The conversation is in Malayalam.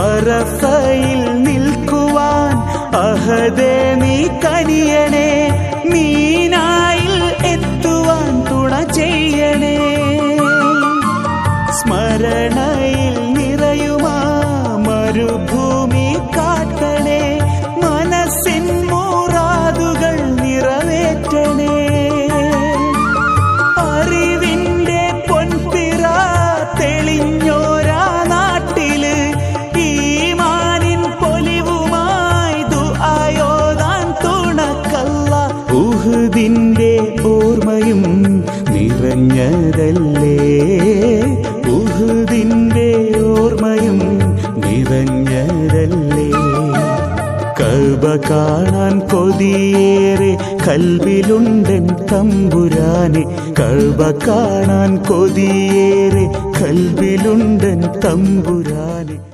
അറഫയിൽ നിൽക്കുവാൻ അഹദേ നീ കനിയണേ മീനായിൽ എത്തുവാൻ തുണ ചെയ്യണേ. സ്മരണയിൽ ഉഹുദിന്റെ ഓർമ്മയും നിറഞ്ഞതല്ലേ? ഉഹുദിന്റെ ഓർമ്മയും നിറഞ്ഞതല്ലേ? കൽബ കാണാൻ കൊതിയേറെ കൽവിലുണ്ടൻ തമ്പുരാനെ. കൽബ കാണാൻ കൊതിയേറെ കൽവിലുണ്ടൻ തമ്പുരാനെ.